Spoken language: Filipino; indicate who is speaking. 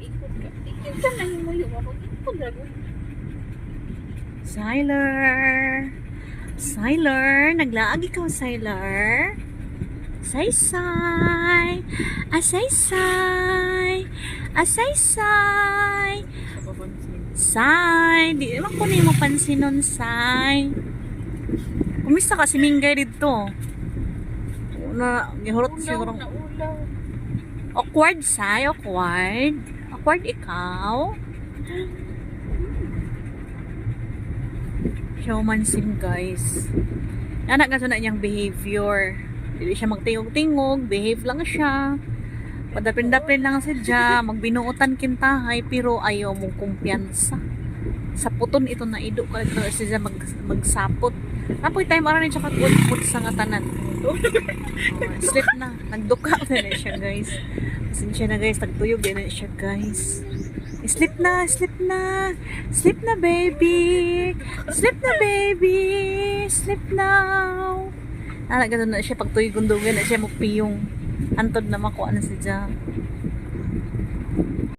Speaker 1: Ikot ka. Ikot ka na yung mayo. Ako ikot na.
Speaker 2: Siler. Siler. Naglaag ikaw, Siler. Say-say. Asay-say. Asay-say. Say. Di naman ko na yung mapansin nun, Say. Kumista ka si Mingay dito? Na, gihurot siguro.
Speaker 1: Ulaw na ulaw.
Speaker 2: Awkward, Say. Awkward. Awkward ikaw. Showmanship, guys. Anak ka na niyang behavior. Hindi siya magtingog-tingog, behave lang siya. Padapin-dapin lang siya, magbinuotan kintahay, pero ayaw mong kumpiyansa. Sa puton ito na ido ka siya mag, magsapot. Apoy time ara ni siya kagud sa nga tanan. Oh, slip na. Nagduka na na siya, guys. Pasensya na, guys. Nagtuyog din na siya, guys. Sleep na, sleep na. Sleep na, baby. Sleep na, baby. Sleep now. Ah, ganun na siya. Pag tuyog undugan na siya, mupiyong. Antod na makuha na siya.